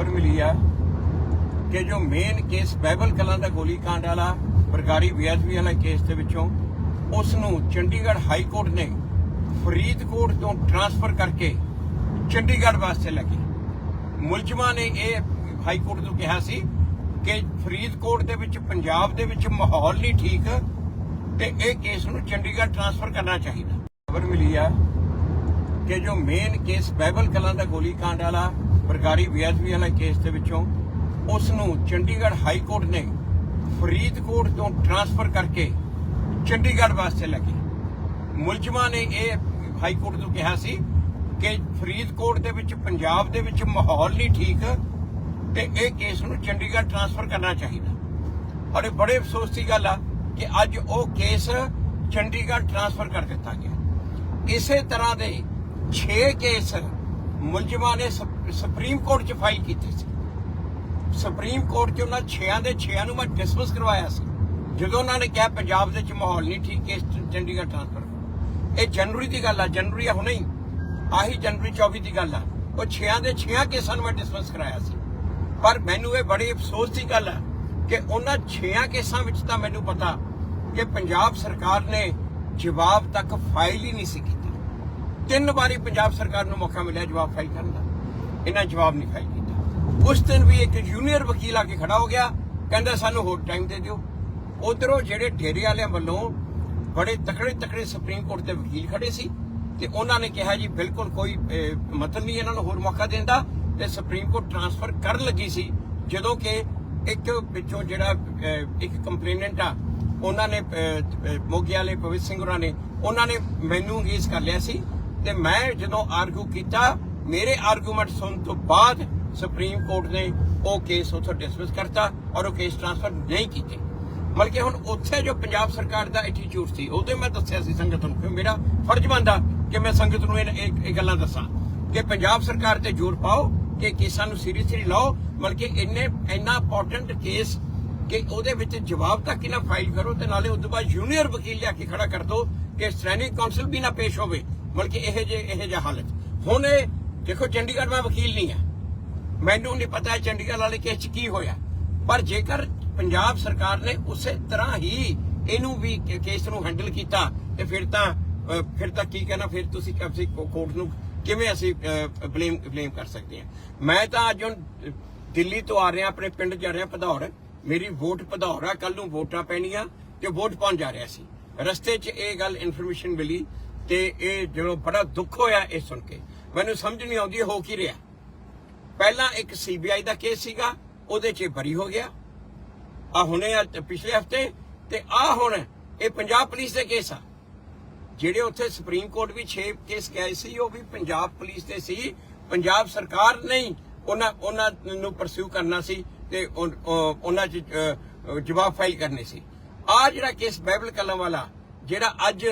ਖਬਰ ਮਿਲੀ ਆ ਕਿ ਜੋ ਮੇਨ ਕੇਸ ਬਾਈਬਲ ਕਲਾਂ ਦਾ ਗੋਲੀ ਕਾਂਡ ਵਾਲਾ ਬਰਕਾਰੀ ਵਿਆਜਵੀ ਵਾਲਾ ਕੇਸ ਦੇ ਵਿੱਚੋਂ ਉਸ ਨੂੰ ਚੰਡੀਗੜ੍ਹ ਹਾਈ ਕੋਰਟ ਨੇ ਫਰੀਦਕੋਟ ਤੋਂ ਟ੍ਰਾਂਸਫਰ ਕਰਕੇ ਚੰਡੀਗੜ੍ਹ ਵਾਸਤੇ ਲੈ ਲੱਗੀ ਮੁਲਜ਼ਮਾਂ ਨੇ ਇਹ ਹਾਈ ਕੋਰਟ ਨੂੰ ਕਿਹਾ ਸੀ ਕਿ ਫਰੀਦਕੋਟ ਦੇ ਵਿੱਚ, ਪੰਜਾਬ ਦੇ ਵਿੱਚ ਮਾਹੌਲ ਨਹੀਂ ਠੀਕ ਤੇ ਇਹ ਕੇਸ ਨੂੰ ਚੰਡੀਗੜ੍ਹ ਟ੍ਰਾਂਸਫਰ ਕਰਨਾ ਚਾਹੀਦਾ। ਖਬਰ ਮਿਲੀ ਆ ਕਿ ਜੋ ਮੇਨ ਕੇਸ ਬਾਈਬਲ ਕਲਾਂ ਦਾ ਗੋਲੀ ਕਾਂਡ ਵਾਲਾ ਬਰਗਾੜੀ ਬੀਐਸਪੀ ਵਾਲਾ ਕੇਸ ਦੇ ਵਿੱਚੋਂ ਉਸ ਨੂੰ ਚੰਡੀਗੜ੍ਹ ਹਾਈ ਕੋਰਟ ਨੇ ਫਰੀਦਕੋਟ ਤੋਂ ਟਰਾਂਸਫਰ ਕਰਕੇ ਚੰਡੀਗੜ੍ਹ ਵਾਸਤੇ ਲੱਗੇ ਮੁਲਜ਼ਮਾਂ ਨੇ ਇਹ ਹਾਈ ਕੋਰਟ ਨੂੰ ਕਿਹਾ ਸੀ ਕਿ ਫਰੀਦਕੋਟ ਦੇ ਵਿੱਚ, ਪੰਜਾਬ ਦੇ ਵਿੱਚ ਮਾਹੌਲ ਨਹੀਂ ਠੀਕ ਤੇ ਇਹ ਕੇਸ ਨੂੰ ਚੰਡੀਗੜ੍ਹ ਟਰਾਂਸਫਰ ਕਰਨਾ ਚਾਹੀਦਾ। ਔਰ ਇਹ ਬੜੇ ਅਫਸੋਸ ਦੀ ਗੱਲ ਆ ਕਿ ਅੱਜ ਉਹ ਕੇਸ ਚੰਡੀਗੜ੍ਹ ਟਰਾਂਸਫਰ ਕਰ ਦਿੱਤਾ ਗਿਆ। ਇਸੇ ਤਰ੍ਹਾਂ ਦੇ 6 ਕੇਸ ਮੁਲਜ਼ਮਾਂ ਨੇ ਸੁਪਰੀਮ ਕੋਰਟ 'ਚ ਫਾਈਲ ਕੀਤੀ ਸੀ। ਸੁਪਰੀਮ ਕੋਰਟ 'ਚ ਉਹਨਾਂ 6ਾਂ ਦੇ 6ਾਂ ਨੂੰ ਮੈਂ ਡਿਸਮਿਸ ਕਰਵਾਇਆ ਸੀ। ਜਦੋਂ ਉਹਨਾਂ ਨੇ ਕਿਹਾ ਪੰਜਾਬ ਦੇ ਵਿੱਚ ਮਾਹੌਲ ਨਹੀਂ ਠੀਕ ਕੇਸ ਚੰਡੀਗੜ੍ਹ ਟਰਾਂਸਫਰ ਇਹ ਜਨਵਰੀ ਦੀ ਗੱਲ ਆ, ਜਨਵਰੀ ਆ ਹੁਣੇ ਹੀ। ਆਹੀ ਜਨਵਰੀ 24 ਦੀ ਗੱਲ ਆ। ਉਹ 6ਾਂ ਦੇ 6ਾਂ ਕੇਸਾਂ ਨੂੰ ਮੈਂ ਡਿਸਮਿਸ ਕਰਾਇਆ ਸੀ। ਪਰ ਮੈਨੂੰ ਇਹ ਬੜੀ ਅਫਸੋਸ ਦੀ ਗੱਲ ਆ ਕਿ ਉਹਨਾਂ 6ਾਂ ਕੇਸਾਂ ਵਿੱਚ ਤਾਂ ਮੈਨੂੰ ਪਤਾ ਕਿ ਪੰਜਾਬ ਸਰਕਾਰ ਨੇ ਜਵਾਬ ਤੱਕ ਫਾਈਲ ਹੀ ਨਹੀਂ ਸੀ ਕੀਤੀ। ਤਿੰਨ ਵਾਰੀ ਪੰਜਾਬ ਸਰਕਾਰ ਨੂੰ ਮੌਕਾ ਮਿਲਿਆ ਜਵਾਬ ਫਾਈਲ ਕਰਨ ਦਾ। ਇਹਨਾਂ ਜਵਾਬ ਨਹੀਂ ਫਾਈਲ ਕੀਤਾ। ਉਸ ਦਿਨ ਵੀ ਇੱਕ ਜੂਨੀਅਰ ਵਕੀਲ ਆ ਕੇ ਖੜਾ ਹੋ ਗਿਆ ਕਹਿੰਦਾ ਸਾਨੂੰ ਹੋਰ ਟਾਈਮ ਦੇ ਦਿਓ। ਉਧਰੋਂ ਜਿਹੜੇ ਡੇਰੇ ਵਾਲਿਆਂ ਵੱਲੋਂ ਬੜੇ ਤਕੜੇ ਤਕੜੇ ਸੁਪਰੀਮ ਕੋਰਟ ਦੇ ਵਕੀਲ ਖੜੇ ਸੀ ਤੇ ਉਹਨਾਂ ਨੇ ਕਿਹਾ ਜੀ ਬਿਲਕੁਲ ਕੋਈ ਮਤਲਬ ਨਹੀਂ ਇਹਨਾਂ ਨੂੰ ਹੋਰ ਮੌਕਾ ਦੇਣ ਦਾ। ਤੇ ਸੁਪਰੀਮ ਕੋਰਟ ਟਰਾਂਸਫਰ ਕਰਨ ਲੱਗੀ ਸੀ। ਜਦੋਂ ਕਿ ਇੱਕ ਵਿੱਚੋਂ ਜਿਹੜਾ ਇੱਕ ਕੰਪਲੇਨੈਂਟ ਆ ਉਹਨਾਂ ਨੇ ਅਹ, ਮੋਗੇ ਵਾਲੇ ਪਵਿੱਤ ਸਿੰਘ ਹੋਰਾਂ ਨੇ ਉਹਨਾਂ ਨੇ ਮੈਨੂੰ ਅੰਗੇਜ ਕਰ ਲਿਆ ਸੀ। ਤੇ ਮੈਂ ਜਦੋਂ ਆਰਗੂ ਕੀਤਾ, ਮੇਰੇ ਆਰਗੂਮੈਂਟ ਸੁਣਨ ਤੋਂ ਬਾਅਦ ਸੁਪਰੀਮ ਕੋਰਟ ਨੇ ਉਹ ਕੇਸ ਉਥੋਂ ਡਿਸਮਿਸ ਕਰਤਾ ਔਰ ਉਹ ਕੇਸ ਟ੍ਰਾਂਸਫਰ ਨਹੀਂ ਕੀਤੇ। ਮਤਲਬ ਹੁਣ ਉੱਥੇ ਜੋ ਪੰਜਾਬ ਸਰਕਾਰ ਦਾ ਐਟੀਟਿਊਡ ਸੀ, ਉਹਦੇ ਮੈਂ ਦੱਸਿਆ ਸੀ ਸੰਗਤ ਨੂੰ, ਕਿ ਮੇਰਾ ਫਰਜ਼ ਬਣਦਾ ਕਿ ਮੈਂ ਸੰਗਤ ਨੂੰ ਇਹ ਗੱਲਾਂ ਦੱਸਾਂ। ਕਿ ਪੰਜਾਬ ਸਰਕਾਰ ਤੇ ਜ਼ੋਰ ਪਾਓ, ਕਿ ਕੇਸਾਂ ਨੂੰ ਸੀਰੀਅਸਲੀ ਲਓ, ਬਲਕਿ ਇੰਨੇ, ਇੰਨਾ ਇੰਪੋਰਟੈਂਟ ਕੇਸ ਕਿ ਉਹਦੇ ਵਿੱਚ ਜਵਾਬ ਤੱਕ ਨਾ ਫਾਈਲ ਕਰੋ ਤੇ ਨਾਲੇ ਉਸ ਤੋਂ ਬਾਅਦ ਜੂਨੀਅਰ ਵਕੀਲ ਲਿਆ ਕੇ ਖੜਾ ਕਰ ਦੋ, ਕਿ ਸਟ੍ਰੈਂਡਿੰਗ ਕਾਉਂਸਲ ਵੀ ਨਾ ਪੇਸ਼ ਹੋਵੇ। ਮਤਲਬ ਕਿ ਇਹ ਜੇ, ਇਹ ਜਿਹਾ ਹਾਲਤ। ਹੁਣ ਇਹ ਦੇਖੋ, ਚੰਡੀਗੜ੍ਹ ਮੈਂ ਵਕੀਲ ਨਹੀਂ ਆ ਮੈਨੂੰ ਨਹੀਂ ਪਤਾ ਚੰਡੀਗੜ੍ਹ ਵਾਲੇ ਕੇਸ 'ਚ ਕੀ ਹੋਇਆ। ਪਰ ਜੇਕਰ ਪੰਜਾਬ ਸਰਕਾਰ ਨੇ ਉਸੇ ਤਰ੍ਹਾਂ ਹੀ ਇਹਨੂੰ ਵੀ ਕੇਸ ਨੂੰ ਹੈਂਡਲ ਕੀਤਾ, ਤੇ ਫਿਰ ਤਾਂ ਫਿਰ ਤਾਂ ਕੀ ਕਹਿਣਾ, ਫਿਰ ਤੁਸੀਂ ਅਸੀਂ ਕੋਰਟ ਨੂੰ ਕਿਵੇਂ ਅਸੀਂ ਬਲੇਮ ਬਲੇਮ ਕਰ ਸਕਦੇ ਹਾਂ? ਮੈਂ ਤਾਂ ਅੱਜ ਹੁਣ ਦਿੱਲੀ ਤੋਂ ਆ ਰਿਹਾ, ਆਪਣੇ ਪਿੰਡ ਜਾ ਰਿਹਾ ਭਦੌੜ। ਮੇਰੀ ਵੋਟ ਭਦੌੜ ਆ ਕੱਲ ਨੂੰ ਵੋਟਾਂ ਪੈਣੀਆਂ ਤੇ ਵੋਟ ਪਾਉਣ ਜਾ ਰਿਹਾ ਸੀ। ਰਸਤੇ 'ਚ ਇਹ ਗੱਲ ਇਨਫੋਰਮੇਸ਼ਨ ਮਿਲੀ। ਤੇ ਇਹ ਜਦੋਂ ਬੜਾ ਦੁੱਖ ਹੋਇਆ ਇਹ ਸੁਣ ਕੇ। ਮੈਨੂੰ ਸਮਝ ਨਹੀਂ ਆਉਂਦੀ ਹੋ ਕੀ ਰਿਹਾ। ਪਹਿਲਾਂ ਇੱਕ ਸੀਬੀਆਈ ਦਾ ਕੇਸ ਸੀਗਾ, ਉਹਦੇ 'ਚ ਇਹ ਬਰੀ ਹੋ ਗਿਆ। ਆ ਹੁਣੇ ਪਿਛਲੇ ਹਫ਼ਤੇ ਤੇ ਆ ਹੁਣ ਇਹ ਪੰਜਾਬ ਪੁਲਿਸ ਦੇ ਕੇਸ ਆ। ਜਿਹੜੇ ਉੱਥੇ ਸੁਪਰੀਮ ਕੋਰਟ ਵੀ 6 ਕੇਸ ਗਏ ਸੀ, ਉਹ ਵੀ ਪੰਜਾਬ ਪੁਲਿਸ ਦੇ ਸੀ। ਪੰਜਾਬ ਸਰਕਾਰ ਨਹੀਂ ਉਹਨਾਂ ਉਹਨਾਂ ਨੂੰ ਪਰਸਿਊ ਕਰਨਾ ਸੀ ਤੇ ਉਹਨਾਂ 'ਚ ਜਵਾਬ ਫਾਈਲ ਕਰਨੇ ਸੀ। ਆ ਜਿਹੜਾ ਕੇਸ ਬਾਈਬਲ ਕਲਮ ਵਾਲਾ, ਜਿਹੜਾ ਅੱਜ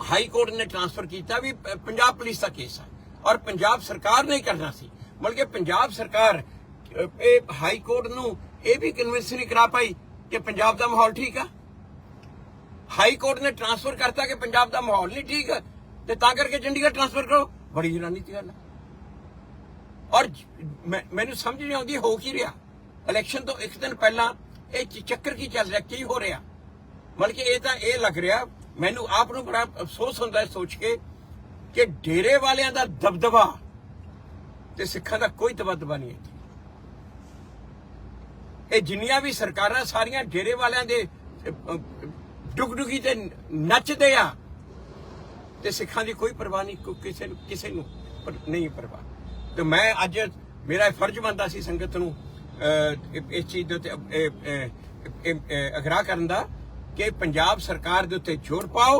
ਹਾਈ ਕੋਰਟ ਨੇ ਟ੍ਰਾਂਸਫਰ ਕੀਤਾ ਵੀ ਪੰਜਾਬ ਪੁਲਿਸ ਦਾ ਕੇਸ ਹੈ ਔਰ ਪੰਜਾਬ ਸਰਕਾਰ ਨੇ ਕਰਨਾ ਸੀ। ਬਲਕਿ ਪੰਜਾਬ ਸਰਕਾਰ ਇਹ ਹਾਈ ਕੋਰਟ ਨੂੰ ਇਹ ਵੀ ਕਨਵਿੰਸ ਨਹੀਂ ਕਰਾ ਪਾਈ ਕਿ ਪੰਜਾਬ ਦਾ ਮਾਹੌਲ ਠੀਕ ਆ। ਹਾਈ ਕੋਰਟ ਨੇ ਟ੍ਰਾਂਸਫਰ ਕਰਤਾ ਕਿ ਪੰਜਾਬ ਦਾ ਮਾਹੌਲ ਨਹੀਂ ਠੀਕ, ਤੇ ਤਾਂ ਕਰਕੇ ਚੰਡੀਗੜ੍ਹ ਟ੍ਰਾਂਸਫਰ ਕਰੋ। ਬੜੀ ਹੈਰਾਨੀ ਦੀ ਗੱਲ ਹੈ ਔਰ ਮੈਂ- ਮੈਨੂੰ ਸਮਝ ਨਹੀਂ ਆਉਂਦੀ, ਹੋ ਕੀ ਰਿਹਾ? ਇਲੈਕਸ਼ਨ ਤੋਂ ਇੱਕ ਦਿਨ ਪਹਿਲਾਂ ਇਹ ਚੱਕਰ ਕੀ ਚੱਲ ਰਿਹਾ, ਕੀ ਹੋ ਰਿਹਾ? ਮਤਲਬ ਕਿ ਇਹ ਤਾਂ ਇਹ ਲੱਗ ਰਿਹਾ ਮੈਨੂੰ ਆਪ ਨੂੰ ਬੜਾ ਅਫਸੋਸ ਹੁੰਦਾ ਹੈ ਸੋਚ ਕੇ ਕਿ ਡੇਰੇ ਵਾਲਿਆਂ ਦਾ ਦਬਦਬਾ ਤੇ ਸਿੱਖਾਂ ਦਾ ਕੋਈ ਦਬਦਬਾ ਨਹੀਂ ਹੈ ਇਹ ਜਿੰਨੀਆਂ ਵੀ ਸਰਕਾਰਾਂ ਸਾਰੀਆਂ ਡੇਰੇ ਵਾਲਿਆਂ ਦੇ ਡੁਗਡੁਗੀ ਤੇ ਨੱਚਦੇ ਆ ਤੇ ਸਿੱਖਾਂ ਦੀ ਕੋਈ ਪਰਵਾਹ ਨਹੀਂ ਕਿਸੇ ਨੂੰ ਕਿਸੇ ਨੂੰ ਨਹੀਂ ਪਰਵਾਹ। ਤੇ ਮੈਂ ਅੱਜ ਮੇਰਾ ਫਰਜ਼ ਬਣਦਾ ਸੀ ਸੰਗਤ ਨੂੰ ਅਹ, ਇਸ ਚੀਜ਼ ਦੇ ਉੱਤੇ ਅਗਰਾ ਕਰਨ ਦਾ ਕਿ ਪੰਜਾਬ ਸਰਕਾਰ ਦੇ ਉੱਤੇ ਜ਼ੋਰ ਪਾਓ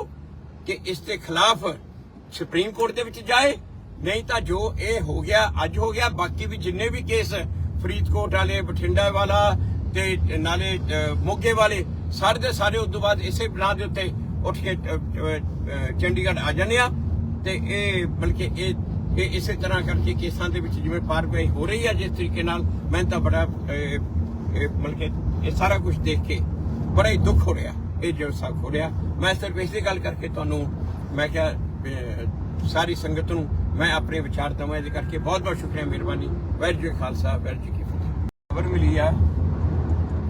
ਕਿ ਇਸ ਦੇ ਖਿਲਾਫ ਸੁਪਰੀਮ ਕੋਰਟ ਦੇ ਵਿੱਚ ਜਾਏ। ਨਹੀਂ ਤਾਂ ਜੋ ਇਹ ਹੋ ਗਿਆ ਅੱਜ ਹੋ ਗਿਆ ਬਾਕੀ ਵੀ ਜਿੰਨੇ ਵੀ ਕੇਸ ਫਰੀਦਕੋਟ ਵਾਲੇ ਬਠਿੰਡਾ ਵਾਲਾ ਤੇ ਨਾਲੇ ਮੋਗੇ ਵਾਲੇ ਸਾਰੇ ਦੇ ਸਾਰੇ ਉਸ ਤੋਂ ਬਾਅਦ ਇਸੇ ਬਣਾ ਦੇ ਉੱਤੇ ਉੱਠ ਕੇ ਅਹ, ਚੰਡੀਗੜ੍ਹ ਆ ਜਾਂਦੇ ਆ। ਤੇ ਇਹ ਬਲਕਿ ਇਹ ਇਹ ਇਸੇ ਤਰ੍ਹਾਂ ਕਰਕੇ ਕੇਸਾਂ ਦੇ ਵਿੱਚ ਜਿਵੇਂ ਪਾਰਗਵਾਈ ਹੋ ਰਹੀ ਹੈ ਜਿਸ ਤਰੀਕੇ ਨਾਲ ਮੈਂ ਤਾਂ ਬੜਾ ਅਹ, ਇਹ ਬਲਕਿ ਇਹ ਸਾਰਾ ਕੁਝ ਦੇਖ ਕੇ ਬੜਾ ਹੀ ਦੁੱਖ ਹੋ ਰਿਹਾ। ਇਹ ਜੋ ਸਭ ਮੈਂ ਸਿਰਫ ਇਸੇ ਗੱਲ ਕਰਕੇ ਤੁਹਾਨੂੰ, ਮੈਂ ਕਿਹਾ ਸਾਰੀ ਸੰਗਤ ਨੂੰ ਮੈਂ ਆਪਣੇ ਵਿਚਾਰ ਦਵਾਂ, ਇਹਦੇ ਕਰਕੇ ਬਹੁਤ ਬਹੁਤ ਸ਼ੁਕਰੀਆ ਮਿਹਰਬਾਨੀ। ਵਾਹਿਗੁਰੂ ਖਾਲਸਾ, ਵਾਹਿਗੁਰੂ ਕੀ ਫਤਿਹ। ਖਬਰ ਮਿਲੀ ਆ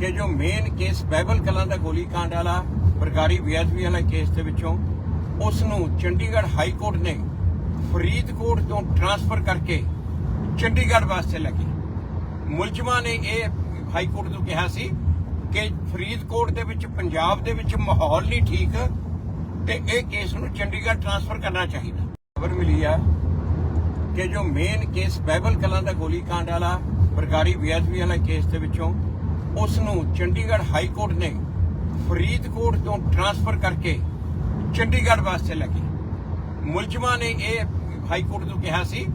ਕਿ ਜੋ ਮੇਨ ਕੇਸ ਬਾਈਬਲ ਕਲਾਂ ਦਾ ਗੋਲੀकांड ਵਾਲਾ ਬਰਗਾੜੀ ਵੀਐਸਪੀ ਵਾਲਾ ਕੇਸ ਦੇ ਵਿੱਚੋਂ ਉਸ ਨੂੰ ਚੰਡੀਗੜ੍ਹ ਹਾਈ ਕੋਰਟ ਨੇ ਫਰੀਦਕੋਟ ਤੋਂ ਟਰਾਂਸਫਰ ਕਰਕੇ ਚੰਡੀਗੜ੍ਹ ਵਾਸਤੇ ਲੱਗੀ ਮੁਲਜ਼ਮਾਂ ਨੇ ਇਹ ਹਾਈ ਕੋਰਟ ਨੂੰ ਕਿਹਾ ਸੀ ਕਿ ਫਰੀਦਕੋਟ ਦੇ ਵਿੱਚ, ਪੰਜਾਬ ਦੇ ਵਿੱਚ ਮਾਹੌਲ ਨਹੀਂ ਠੀਕ ਤੇ ਇਹ ਕੇਸ ਨੂੰ ਚੰਡੀਗੜ੍ਹ ਟਰਾਂਸਫਰ ਕਰਨਾ ਚਾਹੀਦਾ। ਖਬਰ ਮਿਲੀ ਆ ਕਿ ਜੋ ਮੇਨ ਕੇਸ ਬਾਈਬਲ ਕਲਾਂ ਦਾ ਗੋਲੀकांड ਵਾਲਾ, ਬਰਗਾੜੀ ਵੀਐਸਪੀ ਵਾਲਾ ਕੇਸ ਦੇ ਵਿੱਚੋਂ ਉਸ ਨੂੰ ਚੰਡੀਗੜ੍ਹ ਹਾਈ ਕੋਰਟ ਨੇ ਫਰੀਦਕੋਟ ਤੋਂ ਟਰਾਂਸਫਰ ਕਰਕੇ ਚੰਡੀਗੜ੍ਹ ਵਾਸਤੇ ਲੱਗੀ ਮੁਲਜ਼ਮਾਂ ਨੇ ਇਹ ਹਾਈ ਕੋਰਟ ਨੂੰ ਕਿਹਾ ਸੀ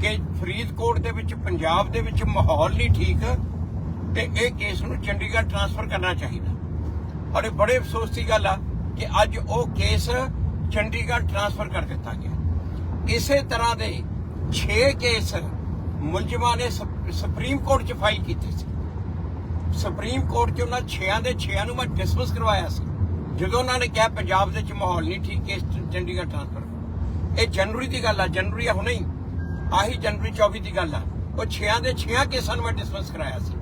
ਕਿ ਫਰੀਦਕੋਟ ਦੇ ਵਿੱਚ, ਪੰਜਾਬ ਦੇ ਵਿੱਚ ਮਾਹੌਲ ਨਹੀਂ ਠੀਕ ਤੇ ਇਹ ਕੇਸ ਨੂੰ ਚੰਡੀਗੜ੍ਹ ਟਰਾਂਸਫਰ ਕਰਨਾ ਚਾਹੀਦਾ। ਔਰ ਇਹ ਬੜੇ ਅਫਸੋਸ ਦੀ ਗੱਲ ਆ ਕਿ ਅੱਜ ਉਹ ਕੇਸ ਚੰਡੀਗੜ੍ਹ ਟਰਾਂਸਫਰ ਕਰ ਦਿੱਤਾ ਗਿਆ। ਇਸੇ ਤਰ੍ਹਾਂ ਦੇ 6 ਕੇਸ ਮੁਲਜ਼ਮਾਂ ਨੇ ਸੁਪ- ਸੁਪਰੀਮ ਕੋਰਟ 'ਚ ਫਾਈਲ ਕੀਤੇ ਸੀ। ਸੁਪਰੀਮ ਕੋਰਟ 'ਚ ਉਹਨਾਂ 6ਾਂ ਦੇ 6ਾਂ ਨੂੰ ਮੈਂ ਡਿਸਮਿਸ ਕਰਵਾਇਆ ਸੀ। ਜਦੋਂ ਉਹਨਾਂ ਨੇ ਕਿਹਾ ਪੰਜਾਬ ਦੇ ਵਿੱਚ ਮਾਹੌਲ ਨਹੀਂ ਠੀਕ ਕੇਸ ਚੰਡੀਗੜ੍ਹ ਟਰਾਂਸਫਰ ਇਹ ਜਨਵਰੀ ਦੀ ਗੱਲ ਆ, ਜਨਵਰੀ ਆ ਹੁਣੇ ਹੀ। ਆਹੀ ਜਨਵਰੀ 24 ਦੀ ਗੱਲ ਆ। ਉਹ 6ਾਂ ਦੇ 6ਾਂ ਕੇਸਾਂ ਨੂੰ ਮੈਂ ਡਿਸਮਿਸ ਕਰਾਇਆ ਸੀ।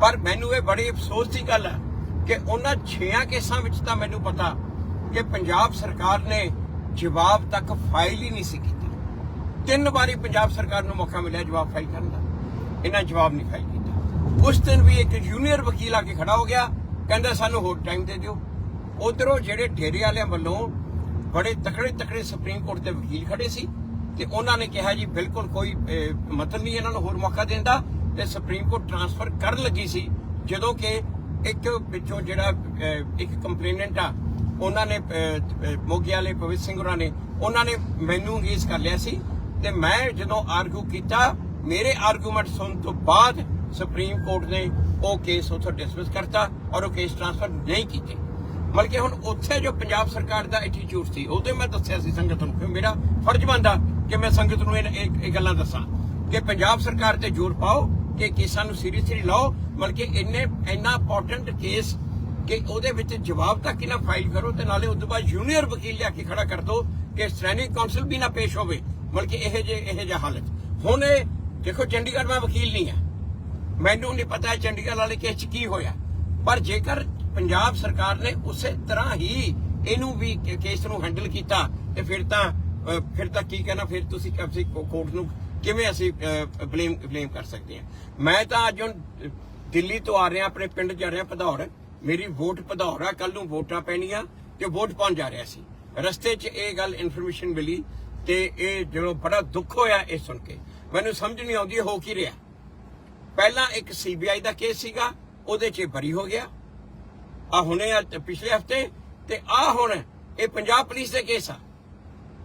ਪਰ ਮੈਨੂੰ ਇਹ ਬੜੀ ਅਫਸੋਸ ਦੀ ਗੱਲ ਹੈ ਕਿ ਉਹਨਾਂ 6ਾਂ ਕੇਸਾਂ ਵਿੱਚ ਤਾਂ ਮੈਨੂੰ ਪਤਾ ਕਿ ਪੰਜਾਬ ਸਰਕਾਰ ਨੇ ਜਵਾਬ ਤੱਕ ਫਾਈਲ ਹੀ ਨਹੀਂ ਸੀ ਕੀਤੀ। ਤਿੰਨ ਵਾਰੀ ਪੰਜਾਬ ਸਰਕਾਰ ਨੂੰ ਮੌਕਾ ਮਿਲਿਆ ਜਵਾਬ ਫਾਈਲ ਕਰਨ ਦਾ। ਇਹਨਾਂ ਜਵਾਬ ਨਹੀਂ ਫਾਈਲ ਕੀਤਾ। ਉਸ ਦਿਨ ਵੀ ਇੱਕ ਜੂਨੀਅਰ ਵਕੀਲ ਆ ਕੇ ਖੜਾ ਹੋ ਗਿਆ, ਕਹਿੰਦਾ ਸਾਨੂੰ ਹੋਰ ਟਾਈਮ ਦੇ ਦਿਓ। ਉਧਰੋਂ ਜਿਹੜੇ ਡੇਰੇ ਵਾਲਿਆਂ ਵੱਲੋਂ ਬੜੇ ਤਕੜੇ ਤਕੜੇ ਸੁਪਰੀਮ ਕੋਰਟ ਦੇ ਵਕੀਲ ਖੜੇ ਸੀ ਤੇ ਉਹਨਾਂ ਨੇ ਕਿਹਾ ਜੀ, ਬਿਲਕੁਲ ਕੋਈ ਮਤਲਬ ਨਹੀਂ ਇਹਨਾਂ ਨੂੰ ਹੋਰ ਮੌਕਾ ਦੇਣ ਦਾ। ਤੇ ਸੁਪਰੀਮ ਕੋਰਟ ਟ੍ਰਾਂਸਫਰ ਕਰਨ ਲੱਗੀ ਸੀ, ਜਦੋਂ ਕਿ ਇੱਕ ਵਿੱਚੋਂ ਜਿਹੜਾ ਇੱਕ ਕੰਪਲੇਨੈਂਟ ਆ, ਉਹਨਾਂ ਨੇ ਮੋਗੇ ਵਾਲੇ ਪਵਿੱਤ ਸਿੰਘ ਹੋਰਾਂ ਨੇ, ਉਹਨਾਂ ਨੇ ਮੈਨੂੰ ਅੰਗੇਜ ਕਰ ਲਿਆ ਸੀ ਤੇ ਮੈਂ ਜਦੋਂ ਆਰਗੂ ਕੀਤਾ, ਮੇਰੇ ਆਰਗੂਮੈਂਟ ਸੁਣਨ ਤੋਂ ਬਾਅਦ ਸੁਪਰੀਮ ਕੋਰਟ ਨੇ ਉਹ ਕੇਸ ਉਥੋਂ ਡਿਸਮਿਸ ਕਰਤਾ ਔਰ ਉਹ ਕੇਸ ਟ੍ਰਾਂਸਫਰ ਨਹੀਂ ਕੀਤੇ। ਬਲਕਿ ਹੁਣ ਉੱਥੇ ਜੋ ਪੰਜਾਬ ਸਰਕਾਰ ਦਾ ਐਟੀਟਿਊਡ ਸੀ, ਉਹਦੇ ਮੈਂ ਦੱਸਿਆ ਸੀ ਸੰਗਤ ਨੂੰ ਕਿ ਮੇਰਾ ਫਰਜ਼ ਬਣਦਾ ਕਿ ਮੈਂ ਸੰਗਤ ਨੂੰ ਇਹ ਗੱਲਾਂ ਦੱਸਾਂ। ਕਿ ਪੰਜਾਬ ਸਰਕਾਰ ਤੇ ਜ਼ੋਰ ਪਾਓ ਕਿ ਕੇਸਾਂ ਨੂੰ ਸੀਰੀਅਸਲੀ ਲਓ ਬਲਕਿ ਇੰਨੇ, ਇੰਨਾ ਇੰਪੋਰਟੈਂਟ ਕੇਸ ਕਿ ਉਹਦੇ ਵਿੱਚ ਜਵਾਬ ਤੱਕ ਹੀ ਨਾ ਫਾਈਲ ਕਰੋ ਤੇ ਨਾਲੇ ਉਸ ਤੋਂ ਬਾਅਦ ਜੂਨੀਅਰ ਵਕੀਲ ਲਿਆ ਕੇ ਖੜਾ ਕਰ ਦੋ ਕਿ ਸਟ੍ਰੈਂਡਿੰਗ ਕੌਂਸਲ ਵੀ ਨਾ ਪੇਸ਼ ਹੋਵੇ, ਮਤਲਬ ਇਹ ਜੇ ਇਹ ਜਿਹਾ ਹਾਲਤ। ਹੁਣ ਇਹ, ਦੇਖੋ ਚੰਡੀਗੜ੍ਹ ਮੈਂ ਵਕੀਲ ਨਹੀਂ ਆ ਮੈਨੂੰ ਨਹੀਂ ਪਤਾ ਚੰਡੀਗੜ੍ਹ ਵਾਲੇ ਕੇਸ 'ਚ ਕੀ ਹੋਇਆ। ਪਰ ਜੇਕਰ ਪੰਜਾਬ ਸਰਕਾਰ ਨੇ ਉਸੇ ਤਰ੍ਹਾਂ ਹੀ ਇਹਨੂੰ ਵੀ ਕੇਸ ਨੂੰ ਹੈਂਡਲ ਕੀਤਾ, ਤੇ ਫਿਰ ਤਾਂ ਫਿਰ ਤਾਂ ਕੀ ਕਹਿਣਾ, ਫਿਰ ਤੁਸੀਂ ਕੋਰਟ ਨੂੰ ਕਿਵੇਂ ਅਸੀਂ ਬਲੇਮ ਬਲੇਮ ਕਰ ਸਕਦੇ ਹਾਂ? ਮੈਂ ਤਾਂ ਅੱਜ ਹੁਣ ਦਿੱਲੀ ਤੋਂ ਆ ਰਿਹਾ, ਆਪਣੇ ਪਿੰਡ ਜਾ ਰਿਹਾ ਭਦੌੜ। ਮੇਰੀ ਵੋਟ ਭਦੌੜ ਆ ਕੱਲ ਨੂੰ ਵੋਟਾਂ ਪੈਣੀਆਂ ਤੇ ਵੋਟ ਪਾਉਣ ਜਾ ਰਿਹਾ ਸੀ। ਰਸਤੇ 'ਚ ਇਹ ਗੱਲ ਇਨਫੋਰਮੇਸ਼ਨ ਮਿਲੀ ਤੇ ਇਹ ਜਦੋਂ ਬੜਾ ਦੁੱਖ ਹੋਇਆ ਇਹ ਸੁਣ ਕੇ। ਮੈਨੂੰ ਸਮਝ ਨਹੀਂ ਆਉਂਦੀ ਹੋ ਕੀ ਰਿਹਾ। ਪਹਿਲਾਂ ਇੱਕ ਸੀਬੀਆਈ ਦਾ ਕੇਸ ਸੀਗਾ, ਉਹਦੇ 'ਚ ਇਹ ਬਰੀ ਹੋ ਗਿਆ। ਆ ਹੁਣੇ ਆ ਪਿਛਲੇ ਹਫ਼ਤੇ ਤੇ ਆ ਹੁਣ ਇਹ ਪੰਜਾਬ ਪੁਲਿਸ ਦੇ ਕੇਸ ਆ।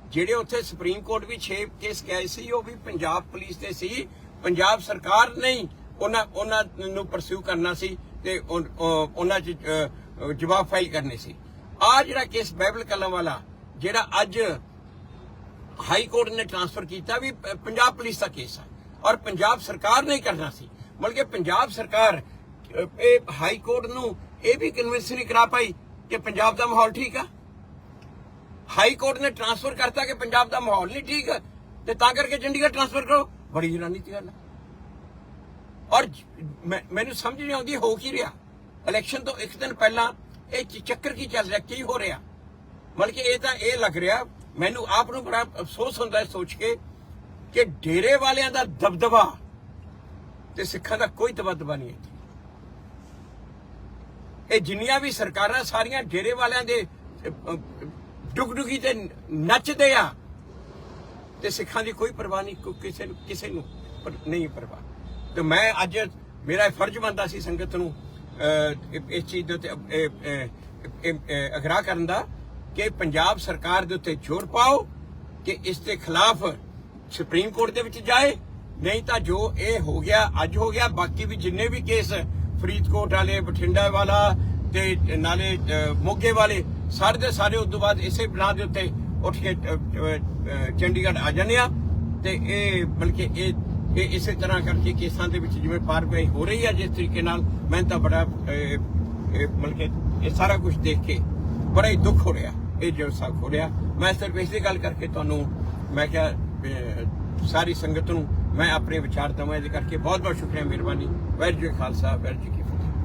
ਜਿਹੜੇ ਉੱਥੇ ਸੁਪਰੀਮ ਕੋਰਟ ਵੀ 6 ਕੇਸ ਗਏ ਸੀ, ਉਹ ਵੀ ਪੰਜਾਬ ਪੁਲਿਸ ਦੇ ਸੀ। ਪੰਜਾਬ ਸਰਕਾਰ ਨਹੀਂ ਉਹਨਾਂ ਉਹਨਾਂ ਨੂੰ ਪਰਸਿਊ ਕਰਨਾ ਸੀ ਤੇ ਉਨ- ਉਹਨਾਂ 'ਚ ਜਵਾਬ ਫਾਈਲ ਕਰਨੇ ਸੀ। ਆ ਜਿਹੜਾ ਕੇਸ ਬਾਈਬਲ ਕਲਮ ਵਾਲਾ, ਜਿਹੜਾ ਅੱਜ ਹਾਈ ਕੋਰਟ ਨੇ ਟ੍ਰਾਂਸਫਰ ਕੀਤਾ ਵੀ ਪੰਜਾਬ ਪੁਲਿਸ ਦਾ ਕੇਸ ਹੈ ਔਰ ਪੰਜਾਬ ਸਰਕਾਰ ਨੇ ਕਰਨਾ ਸੀ। ਬਲਕਿ ਪੰਜਾਬ ਸਰਕਾਰ ਇਹ ਹਾਈ ਕੋਰਟ ਨੂੰ ਇਹ ਵੀ ਕਨਵਿੰਸ ਨਹੀਂ ਕਰਾ ਪਾਈ ਕਿ ਪੰਜਾਬ ਦਾ ਮਾਹੌਲ ਠੀਕ ਆ। ਹਾਈ ਕੋਰਟ ਨੇ ਟ੍ਰਾਂਸਫਰ ਕਰਤਾ ਕਿ ਪੰਜਾਬ ਦਾ ਮਾਹੌਲ ਨਹੀਂ ਠੀਕ, ਤੇ ਤਾਂ ਕਰਕੇ ਚੰਡੀਗੜ੍ਹ ਟ੍ਰਾਂਸਫਰ ਕਰੋ। ਬੜੀ ਹੈਰਾਨੀ ਦੀ ਗੱਲ ਹੈ ਔਰ ਮੈਨੂੰ ਸਮਝ ਨਹੀਂ ਆਉਂਦੀ, ਹੋ ਕੀ ਰਿਹਾ? ਇਲੈਕਸ਼ਨ ਤੋਂ ਇੱਕ ਦਿਨ ਪਹਿਲਾਂ ਇਹ ਚੱਕਰ ਕੀ ਚੱਲ ਰਿਹਾ, ਕੀ ਹੋ ਰਿਹਾ? ਮਤਲਬ ਇਹ ਤਾਂ ਇਹ ਲੱਗ ਰਿਹਾ, ਮੈਨੂੰ ਆਪ ਨੂੰ ਬੜਾ ਅਫਸੋਸ ਹੁੰਦਾ ਹੈ ਸੋਚ ਕੇ ਕਿ ਡੇਰੇ ਵਾਲਿਆਂ ਦਾ ਦਬਦਬਾ ਤੇ ਸਿੱਖਾਂ ਦਾ ਕੋਈ ਦਬਦਬਾ ਨਹੀਂ ਹੈ ਇਹ ਜਿੰਨੀਆਂ ਵੀ ਸਰਕਾਰਾਂ ਸਾਰੀਆਂ ਡੇਰੇ ਵਾਲਿਆਂ ਦੇ ਡੁਗਡੁਗੀ ਤੇ ਨੱਚਦੇ ਆ। ਤੇ ਸਿੱਖਾਂ ਦੀ ਕੋਈ ਪਰਵਾਹ ਨਹੀਂ, ਕੋ- ਕਿਸੇ ਨੂੰ ਕਿਸੇ ਨੂੰ ਨਹੀਂ ਪਰਵਾਹ। ਤੇ ਮੈਂ ਅੱਜ ਮੇਰਾ ਫਰਜ਼ ਬਣਦਾ ਸੀ ਸੰਗਤ ਨੂੰ ਇਸ ਚੀਜ਼ ਦੇ ਉੱਤੇ ਅਗਰਾ ਕਰਨ ਦਾ ਕਿ ਪੰਜਾਬ ਸਰਕਾਰ ਦੇ ਉੱਤੇ ਜ਼ੋਰ ਪਾਓ ਕਿ ਇਸ ਦੇ ਖਿਲਾਫ ਸੁਪਰੀਮ ਕੋਰਟ ਦੇ ਵਿੱਚ ਜਾਏ। ਨਹੀਂ ਤਾਂ ਜੋ ਇਹ ਹੋ ਗਿਆ, ਅੱਜ ਹੋ ਗਿਆ, ਬਾਕੀ ਵੀ ਜਿੰਨੇ ਵੀ ਕੇਸ ਫਰੀਦਕੋਟ ਵਾਲੇ, ਬਠਿੰਡਾ ਵਾਲਾ ਤੇ ਨਾਲੇ ਮੋਗੇ ਵਾਲੇ ਸਾਰੇ ਦੇ ਸਾਰੇ ਉਸ ਤੋਂ ਬਾਅਦ ਇਸੇ ਬਣਾ ਦੇ ਉੱਤੇ ਉੱਠ ਕੇ ਚੰਡੀਗੜ੍ਹ ਆ ਜਾਂਦੇ ਆ। ਤੇ ਇਹ ਬਲਕਿ ਇਹ ਇਹ ਇਸੇ ਤਰ੍ਹਾਂ ਕਰਕੇ ਕੇਸਾਂ ਦੇ ਵਿੱਚ ਜਿਵੇਂ ਪਾਰਵਾਈ ਹੋ ਰਹੀ ਹੈ ਜਿਸ ਤਰੀਕੇ ਨਾਲ ਮੈਂ ਤਾਂ ਬੜਾ ਅਹ, ਇਹ ਬਲਕਿ ਇਹ ਸਾਰਾ ਕੁਝ ਦੇਖ ਕੇ ਬੜਾ ਹੀ ਦੁੱਖ ਹੋ ਰਿਹਾ ਇਹ ਜੋ ਸਭ ਹੋ ਰਿਹਾ। ਮੈਂ ਸਿਰਫ ਇਸੇ ਗੱਲ ਕਰਕੇ ਤੁਹਾਨੂੰ ਮੈਂ ਕਿਹਾ ਸਾਰੀ ਸੰਗਤ ਨੂੰ ਮੈਂ ਆਪਣੇ ਵਿਚਾਰ ਦਵਾਂ। ਇਹਦੇ ਕਰਕੇ ਬਹੁਤ ਬਹੁਤ ਸ਼ੁਕਰੀਆ ਮਿਹਰਬਾਨੀ। ਵਾਹਿਗੁਰੂ ਜੀ ਖਾਲਸਾ ਵਾਹਿਗੁਰੂ ਜੀ